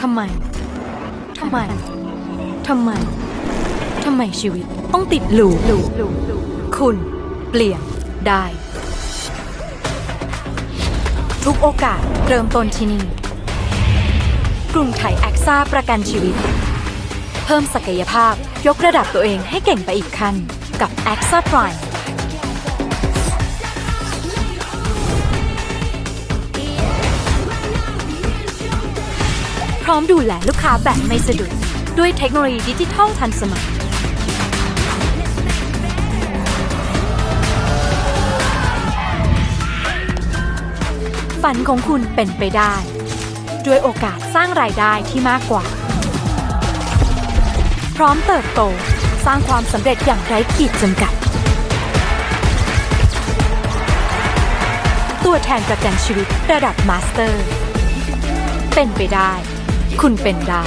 ทำไม ทำไม ทำไม ทำไมชีวิตต้องติดหลูปคุณเปลี่ยนได้ ทุกโอกาสเริ่มต้นที่นี่กรุงไทยแอคซ่าประกันชีวิต เพิ่มศักยภาพยกระดับตัวเองให้เก่งไปอีกขั้นกับ a x a Prime ร้อมดูแลลูกค้าแบบไม่สะดุดด้วยเทคโนโลยีดิจิทัลทันสมัย ฝันของคุณเป็นไปได้ ด้วยโอกาสสร้างรายได้ที่มากกว่า พร้อมเติบโตสร้างความสำเร็จอย่างไร้ขีดจำกัด ตัวแทนประกันชีวิตระดับมาสเตอร์ เป็นไปได้ คุณเป็นได้